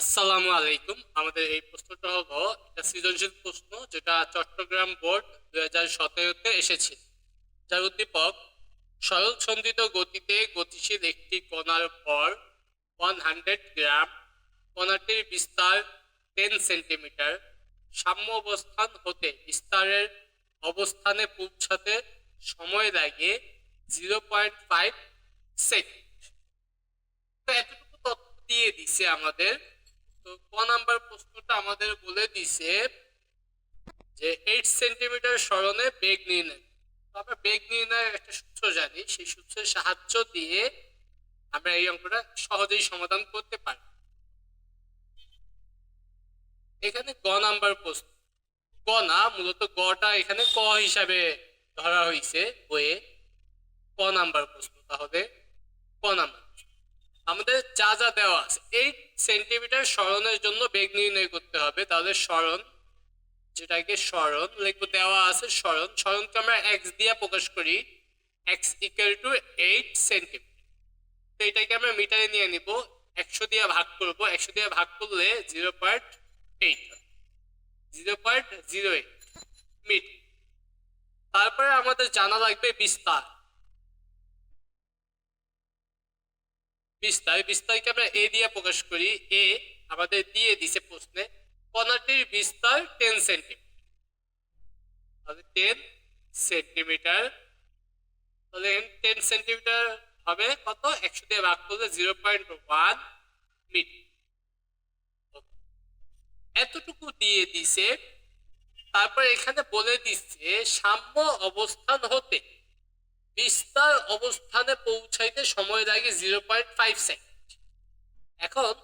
আসসালামু আলাইকুম। আমাদের এই প্রশ্নটা হলো, এটা সৃজনশীল প্রশ্ন যেটা চট্টগ্রাম বোর্ড দুই হাজার সতেরোতে এসেছে। যার উদ্দীপক সরল ছন্দিত গতিতে গতিশীল একটি কণার ভর ওয়ান হান্ড্রেড গ্রাম কণাটির বিস্তার টেন সেন্টিমিটার সাম্য অবস্থান হতে বিস্তারের অবস্থানে পৌঁছাতে সময় লাগে জিরো পয়েন্ট ফাইভ সেকেন্ড। এতটুকু তথ্য দিয়ে দিছে আমাদের তো ক নাম্বার প্রশ্নটা আমাদের বলে দিছে যে এইট সেন্টিমিটার স্মরণে বেগ নির্ণয়। তো আমরা বেগ নির্ণয়ের একটা সূত্র জানি, সেই সূত্রের সাহায্য দিয়ে আমরা এই অঙ্কটা সহজেই সমাধান করতে পারি। এখানে গ নাম্বার প্রশ্ন। গ না, মূলত গটা এখানে ক হিসাবে ধরা হয়েছে বইয়ে ক নাম্বার প্রশ্ন তাহলে। ক নাম্বার। আমাদের যা যা দেওয়া আছে এইট সেন্টিমিটার স্মরণের জন্য বেগ নির্ণয় করতে হবে। তাহলে স্মরণ যেটাকে স্মরণ লিখব দেওয়া আছে স্মরণ স্মরণকে আমরা এক্স দিয়ে প্রকাশ করি। X equal to eight centimetre তো এটাকে আমরা মিটারে নিয়ে নিব। একশো দিয়ে ভাগ করব। একশো দিয়ে ভাগ করলে zero point eight zero point zero eight metre তারপরে আমাদের জানা লাগবে বিস্তার। বিস্তার বিস্তারকে আমরা এ দিয়ে প্রকাশ করি। এ আমাদের দিয়ে দিছে প্রশ্নে কণাটির বিস্তার টেন সেন্টিমিটার টেন সেন্টিমিটার তাহলে টেন সেন্টিমিটার হবে কত? একশো দিয়ে ভাগ করলে জিরো পয়েন্ট ওয়ান মিটার এতটুকু দিয়ে দিছে, তারপর এখানে বলে দিচ্ছে সাম্য অবস্থান হতে বিস্তার অবস্থানে পৌঁছাইতে সময় লাগে জিরো পয়েন্ট ফাইভ সেকেন্ড এখন,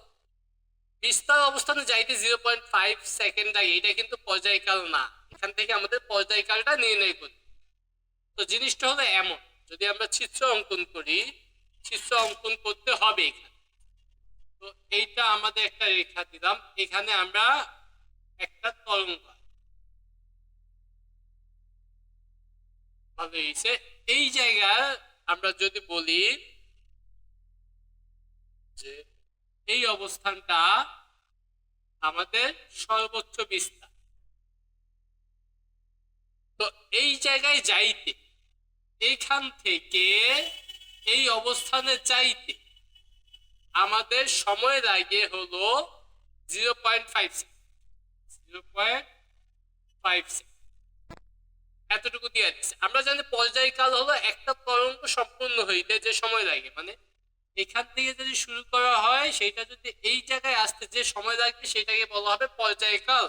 বিস্তার অবস্থানে যাইতে জিরো পয়েন্ট ফাইভ সেকেন্ড লাগে এটা কিন্তু পর্যায়কাল না। এখান থেকে আমাদের পর্যায়কালটা নির্ণয় করি তো জিনিসটা হলো এমন, যদি আমরা চিত্র অঙ্কন করি, চিত্র অঙ্কন করতে হবে এখানে। তো এইটা আমাদের একটা রেখা দিলাম, এখানে আমরা একটা তরঙ্গ ভালো হয়েছে? এই জায়গায় আমরা যদি বলি যে এই অবস্থানটা আমাদের সর্বোচ্চ বিস্তার। তো এই জায়গায় যাইতে, এইখান থেকে এই অবস্থানে যাইতে আমাদের সময় লাগে হলো zero point five second zero point five এতটুকু দিয়ে দিচ্ছে। আমরা জানি পর্যায়কাল হলো একটা তরঙ্গ সম্পূর্ণ হইতে যে সময় লাগে মানে এখান থেকে যদি শুরু করা হয়, সেটা যদি এই জায়গায় আসতে যে সময় লাগবে, সেটাকে বলা হবে পর্যায়কাল।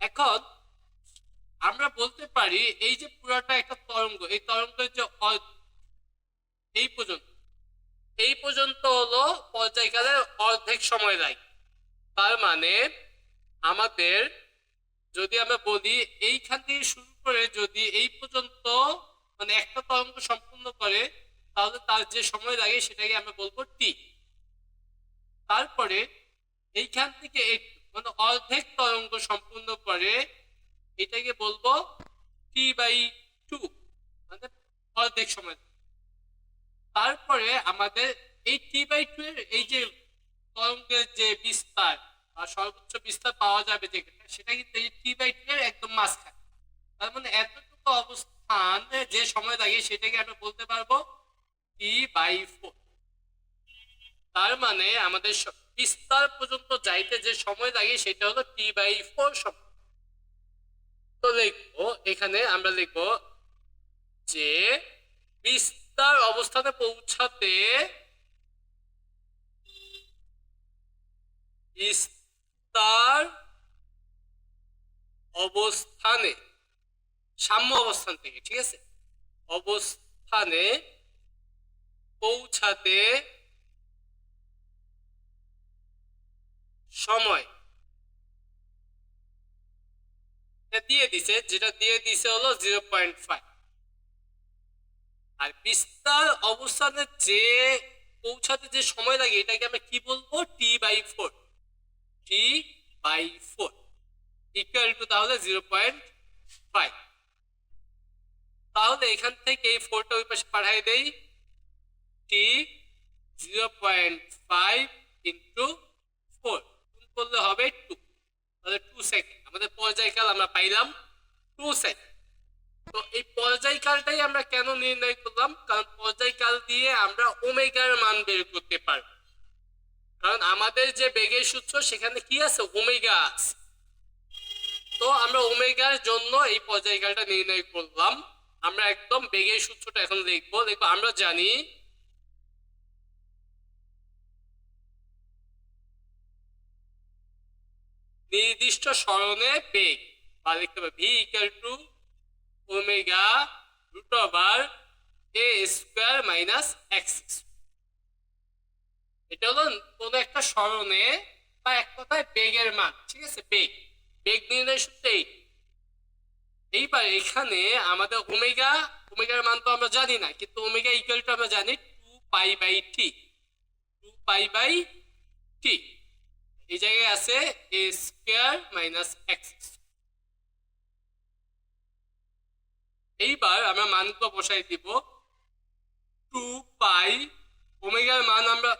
এখন আমরা বলতে পারি, এই যে পুরাটা একটা তরঙ্গ, এই তরঙ্গের যে এই পর্যন্ত এই পর্যন্ত হলো পর্যায়কালের অর্ধেক সময় লাগে। তার মানে আমাদের, যদি আমরা বলি, এইখান থেকে শুরু করে যদি এই পর্যন্ত মানে একটা তরঙ্গ সম্পূর্ণ করে, তাহলে তার যে সময় লাগে সেটাকে আমরা বলব টি তারপরে এইখান থেকে মানে অর্ধেক তরঙ্গ সম্পূর্ণ করে এটাকে বলব টি বাই টু মানে অর্ধেক সময়। তারপরে আমাদের এই টি বাই টু এর এই যে তরঙ্গের যে বিস্তার, বা সর্বোচ্চ বিস্তার পাওয়া যাবে যেখানে সেটা কিন্তু এই টি বাই টু এর একদম মাঝখানে। তার মানে এতটুকু অবস্থান, যে সময় লাগে সেটাকে আমরা বলতে পারব টি বাই ফোর তার মানে আমাদের বিস্তার পর্যন্ত যাইতে যে সময় লাগে সেটা হলো টি বাই ফোর সময়। তো লিখব, এখানে আমরা লিখব যে বিস্তার অবস্থানে পৌঁছাতে বিস্তার অবস্থানে সাম্য অবস্থান থেকে, ঠিক আছে? অবস্থানে পৌঁছাতে সময়। দিয়ে দিছে, যেটা দিয়ে দিছে হলো জিরো পয়েন্ট ফাইভ আর বিস্তার অবস্থানে যে পৌঁছাতে যে সময় লাগে, এটাকে আমরা কি বলব? T by four T by four equal to তাহলে জিরো পয়েন্ট ফাইভ তাহলে এখান থেকে এই ফোরটা ওই পাশে পাঠাই দেই। T zero point five into four গুণ করলে হবে টু তাহলে টু সেকেন্ড আমাদের পর্যায়কাল আমরা পাইলাম টু সেকেন্ড তো এই পর্যায়কালটাই আমরা কেন নির্ণয় করলাম? কারণ পর্যায়কাল দিয়ে আমরা ওমেগার মান বের করতে পারব। কারণ আমাদের যে বেগের সূত্র, সেখানে কি আছে? ওমেগা আছে। তো আমরা ওমেগার জন্য এই পর্যায়কালটা নির্ণয় করলাম। আমরা একদম বেগের সূত্রটা এখন লিখব দেখব, আমরা জানি নির্দিষ্ট স্মরণে বেগ, বা লিখতে হবে V equal to omega root over A square minus X এটা হলো কোন একটা স্মরণে বা এক কথায় বেগের মান, ঠিক আছে? বেগ। বেগ নির্ণয় সূত্র এই এইবার এখানে আমাদের ওমেগা, ওমেগার মান তো আমরা জানি না, কিন্তু ওমেগা ইকুয়াল টু আমরা জানি two pi by T two pi by T এই জায়গায় আছে এ স্কোয়ার মাইনাস এক্স এইবার আমরা মানগুলো বসাই দিব। টু পাই ওমেগার মান আমরা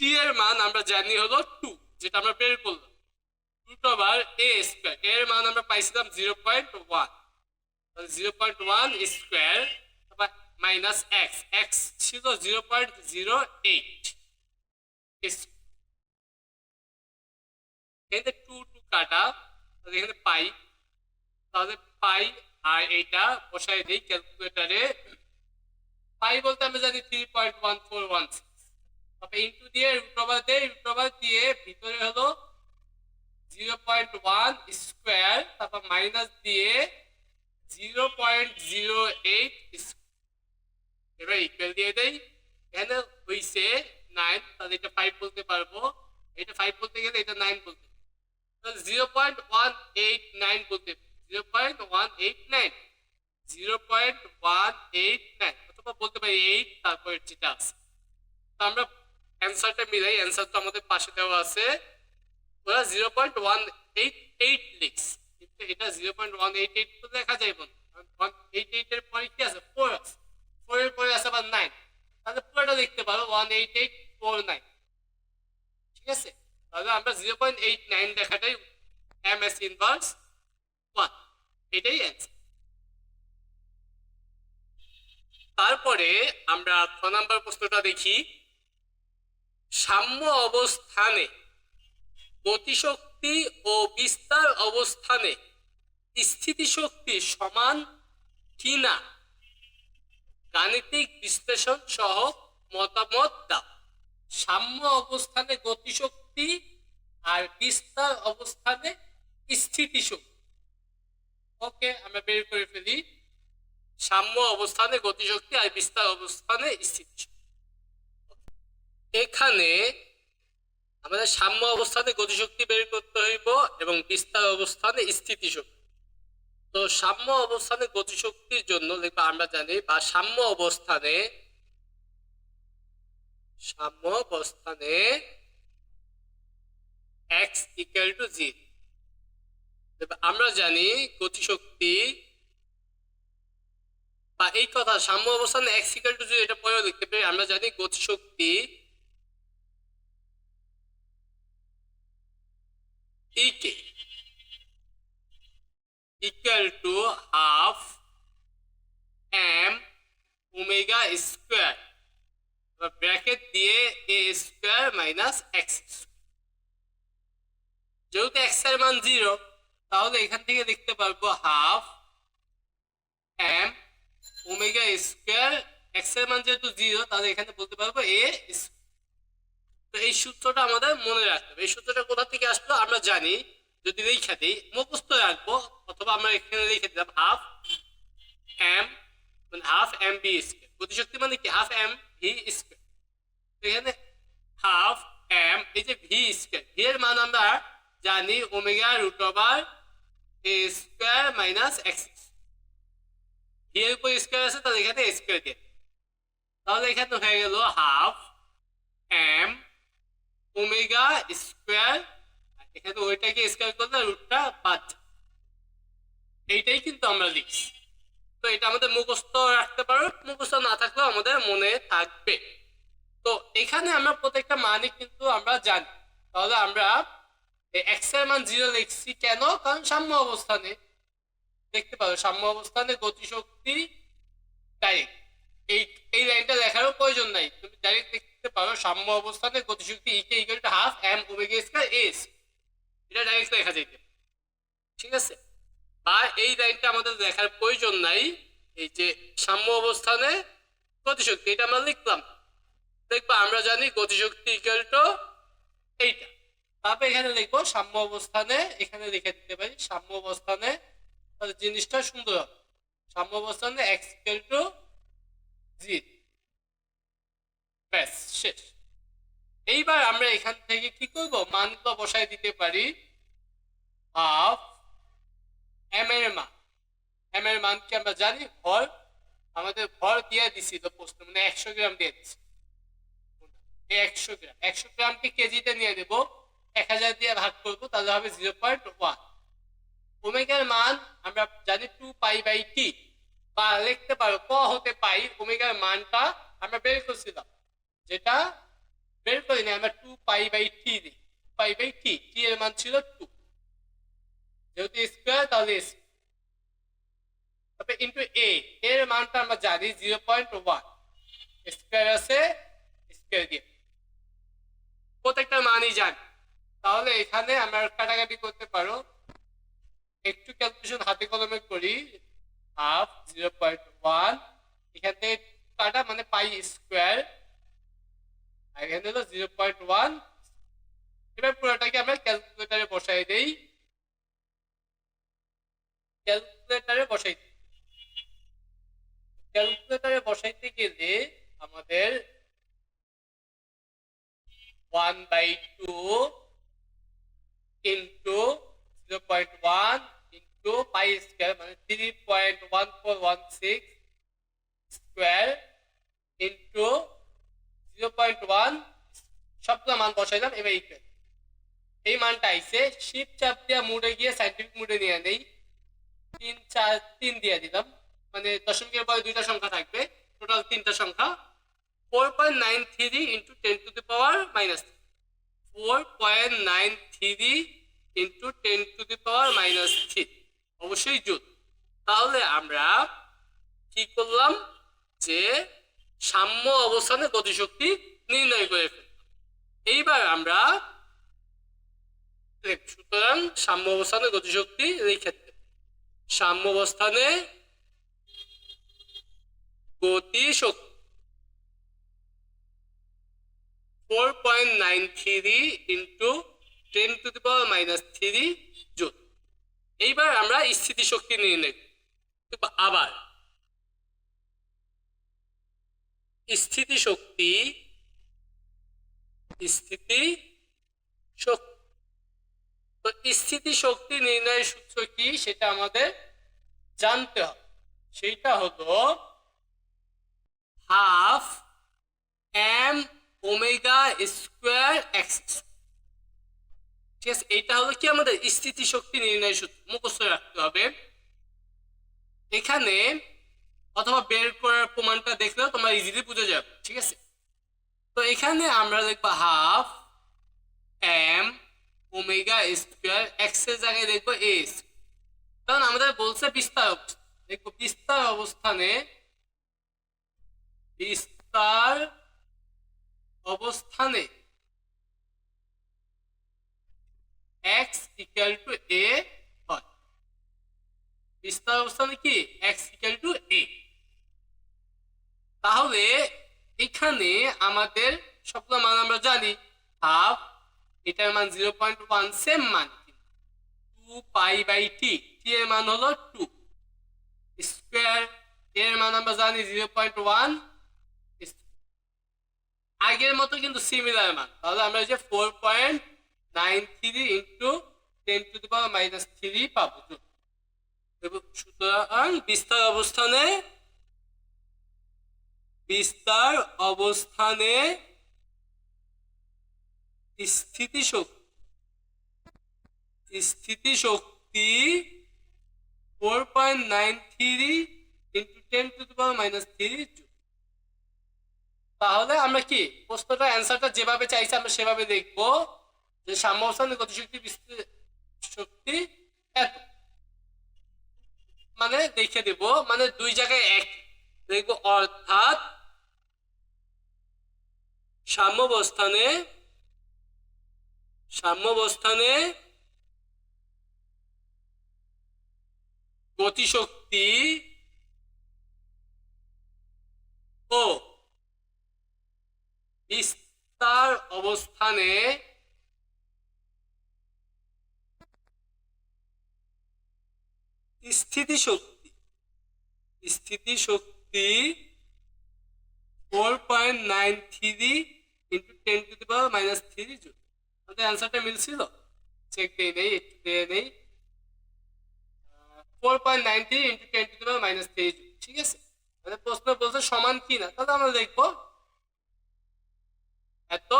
টি এর মান আমরা জানি হলো টু যেটা আমরা বের করলাম। রুট এ স্কোয়ার এর মান আমরা পাইছিলাম zero point one zero point one square minus X X ছিল জিরো পয়েন্ট জিরো এইট এখানে টু টু কাটা, তাহলে এখানে পাই তাহলে পাই আর এইটা বসাই দিই ক্যালকুলেটারে। পাই বলতে আমরা জানি three point one four one six into দিয়ে রুট ওভার দিয়ে রুট ওভার দিয়ে ভিতরে হলো জিরো পয়েন্ট ওয়ান তারপর মাইনাস দিয়ে জিরো পয়েন্ট এইট এবার ইকুয়াল দিয়ে দেই। এখানে হইছে নাইন তাহলে এটা ফাইভ বলতে পারব। এটা ফাইভ বলতে গেলে এটা নাইন বলতে zero point one eight nine বলতে zero point one eight nine zero point one eight nine অথবা বলতে পারি এইট তারপরে যেটা আছে। তো আমরা অ্যান্সারটা মিলাই অ্যান্সার তো আমাদের পাশে দেওয়া আছে। ওরা zero point one eight eight লিখস এটা zero point one eight eight তো লেখা যাইব না ওয়ান এইট এইট এর পরে কি আছে? ফোর আছে। ফোর এর পরে আছে আবার নাইন তাহলে পুরোটা লিখতে পারো one eight eight four nine ঠিক আছে? তাহলে আমরা জিরো পয়েন্ট এইট নাইন লেখাটাই এম এস ইনভার্স ওয়ান এটাই অ্যান্সার তারপরে আমরা ছ নম্বর প্রশ্নটা দেখি। সাম্য অবস্থানে গতিশক্তি ও বিস্তার অবস্থানে স্থিতিশক্তি সমান কিনা গাণিতিক বিশ্লেষণ সহ মতামত দাও। সাম্য অবস্থানে গতিশক্তি আর বিস্তার অবস্থানে স্থিতিশক্তি। ওকে, আমরা বের করে ফেলি। সাম্য অবস্থানে গতিশক্তি আর বিস্তার অবস্থানে স্থিতিশক্তি। এখানে আমাদের সাম্য অবস্থানে গতিশক্তি বের করতে হইব এবং বিস্তার অবস্থানে স্থিতিশক্তি। তো সাম্য অবস্থানে গতিশক্তির জন্য লিখব আমরা জানি বা সাম্য অবস্থানে সাম্য অবস্থানে এক্স ইকুয়াল টু জি আমরা জানি গতিশক্তি বা এই কথা সাম্য অবস্থানে এক্স ইকুয়াল টু জি এটা পরেও লিখতে পারি। আমরা জানি গতিশক্তি ইকে equal to half m omega square. Bracket দিয়ে a স্কোয়ার মাইনাস এক্স যেহেতু এক্সের মান জিরো তাহলে এখান থেকে লিখতে পারব হাফ এম ওমেগা স্কোয়ার এক্সের মান যেহেতু জিরো তাহলে এখানে বলতে পারব এ তো এই সূত্রটা আমাদের মনে রাখতে হবে। এই সূত্রটা কোথা থেকে আসলো আমরা জানি। যদি লিখে দিই, মুখস্থ রাখব অথবা আমরা এখানে লিখে দিলাম হাফ এম মানে হাফ এম বি স্কোয়ার গতিশক্তি মানে কি? হাফ এম ভি স্কোয়ার এখানে হাফ এম এই যে ভি স্কোয়ার ভি এর মান আমরা জানি omega root over a square minus x v এর উপর স্কোয়ার আছে, তাহলে এখানে স্কোয়ার দিয়ে তাহলে এখানে হয়ে গেল হাফ এম ওমেগা স্কোয়ার, এখানে ওইটাকে স্কোয়ার করলে রুটটা বাদ এইটাই কিন্তু আমরা লিখছি। তো এটা আমাদের মুখস্থ রাখতে পারো, মুখস্থ না থাকলেও আমাদের মনে থাকবে। তো এখানে আমরা প্রত্যেকটা মানই কিন্তু আমরা জানি। তাহলে আমরা এক্সের মান জিরো লিখছি কেন? কারণ সাম্য অবস্থানে। দেখতে পারো, সাম্য অবস্থানে গতিশক্তি ডাইরেক্ট এই এই লাইনটা দেখারও প্রয়োজন নাই। তুমি ডাইরেক্ট দেখতে পারো সাম্য অবস্থানে গতিশক্তি ইকে equal to half m omega square s এটা ডাইরেক্ট লেখা যাইতে ঠিক আছে? বা এই লাইনটা আমাদের দেখার প্রয়োজন নাই, এই যে সাম্য অবস্থানে গতিশক্তি, এটা আমরা লিখলাম। দেখবা, আমরা জানি গতিশক্তি ইকুয়াল টু এইটা। তারপর এখানে লিখব, সাম্য অবস্থানে, এখানে লিখে দিতে পারি, সাম্য অবস্থানে জিনিসটা সুন্দর হবে। সাম্য অবস্থানে এক্স ইকুয়াল টু জি ব্যাস, শেষ। এইবার আমরা এখান থেকে কি করব? মানগুলো বসায় দিতে পারি। হাফ এম এর মান। এম এর মান আমরা জানি ভর। আমাদের ভর দিয়ে দিছিল প্রশ্ন মানে একশো গ্রাম দিয়ে দিছি। একশো গ্রাম। একশো গ্রামকে কেজিতে নিয়ে দেব এক হাজার দিয়ে ভাগ করব, তাহলে হবে জিরো পয়েন্ট ওয়ান ওমেগার মান আমরা জানি টু পাই বাই টি বা লিখতে পারো, ক হতে পাই, ওমেগার মানটা আমরা বের করছিলাম। যেটা বের করে করিনি আমরা টু পাই বাই টি দিই। পাই বাই টি টি এর মান ছিল টু যেহেতু স্কোয়ার তাহলে তারপরে ইন্টু এ এর মানটা আমরা জানি জিরো পয়েন্ট ওয়ান স্কোয়ার আছে স্কোয়ার দিয়ে। প্রত্যেকটা মানই জানি। তাহলে এখানে আমরা কাটাকাটি করতে পারো। একটু ক্যালকুলেশন হাতে কলমে করি। হাফ জিরো পয়েন্ট ওয়ান এখান থেকে কাটা মানে পাই স্কোয়ার আর এখানে হলো জিরো পয়েন্ট ওয়ান এবার পুরোটাকে আমরা ক্যালকুলেটারে বসাই দেই। ক্যালকুলেটারে বসাই ক্যালকুলেটারে বসাইতে গেলে আমাদের one by two into zero point one into pi square মানে three point one four one six square into zero point one সবগুলো মান বসাইলাম এবার ইকুয়াল এই মানটা আইছে শিপ চাপ দিয়া মুডে গিয়ে সাইন্টিফিক মুডে নিয়ে নেই। তিন চার, তিন দিয়ে দিলাম। মানে দশমিকের পরে দুইটা সংখ্যা থাকবে টোটাল তিনটা সংখ্যা। Four point nine three into ten to the power minus four point nine three into ten to the power minus three অবশ্যই জুল তাহলে আমরা কি করলাম? যে সাম্য অবস্থানে গতিশক্তি নির্ণয় করে ফেললাম এইবার আমরা সুতরাং সাম্য অবস্থানে গতিশক্তি এই ক্ষেত্রে। সাম্য অবস্থানে গতি শক্তি four point nine three into ten to the power minus three joule এইবার আমরা স্থিতি শক্তি নির্ণয়। আবার স্থিতি শক্তি স্থিতি শক্তি স্থিতি শক্তি নির্ণয়ের সূত্র কি? সেটা আমাদের জানতে হবে। সেইটা হলো half m omega square x ঠিক আছে? এইটা হলো কি আমাদের স্থিতি শক্তি নির্ণয় সূত্র? মুখস্থ রাখতে হবে। এখানে অথবা বের করার প্রমাণটা দেখলেও তোমরা ইজিলি বুঝে যাবে, ঠিক আছে? তো এখানে আমরা লিখব হাফ এম ওমেগা স্কোয়ার এক্সের জায়গায় দেখব এস কারণ আমাদের বলছে বিস্তার দেখব বিস্তার অবস্থানে বিস্তার অবস্থানে এক্স ইকুয়াল টু এ হয়। বিস্তার অবস্থানে কি? এক্স ইকুয়াল টু এ তাহলে এখানে আমাদের সবগুলো মান আমরা জানি। হাফ এটার মান জিরো পয়েন্ট ওয়ান সেম মান। Two pi by t t এর মান হলো টু স্কোয়ার এর মান আমরা জানি জিরো পয়েন্ট ওয়ান আগের মতো কিন্তু সিমিলার মান। তাহলে আমরা যে four point nine three into ten to the power minus three পাবো। সুতরাং বিস্তার অবস্থানে বিস্তার অবস্থানে স্থিতি শক্তি স্থিতি শক্তি four point nine three into ten to the minus three তাহলে আমরা কি প্রশ্নটা অ্যান্সারটা যেভাবে চাইছি আমরা সেভাবে দেখব যে সাম্য অবস্থানে গতিশক্তি শক্তি এত। মানে দেখে দেব মানে দুই জায়গায় এক দেখব অর্থাৎ সাম্যবস্থানে সাম্যবস্থানে গতিশক্তি ও বিস্তার অবস্থানে স্থিতিশক্তি স্থিতিশক্তি four point nine minus three joule আমাদের অ্যান্সারটা মিলছিল চেক দিয়ে নেই একটু দিয়ে নেই four point nine three into ten to the minus three joule ঠিক আছে মানে প্রশ্ন বলছে সমান কি না তাহলে আমরা দেখব এত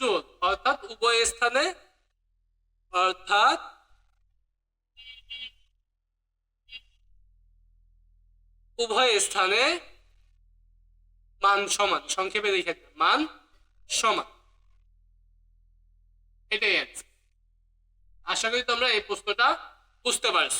জুল অর্থাৎ উভয় স্থানে অর্থাৎ উভয় স্থানে মান সমান, সংক্ষেপে লিখে মান সমান। এটাই আছে আশা করি তোমরা এই প্রশ্নটা বুঝতে পারছ।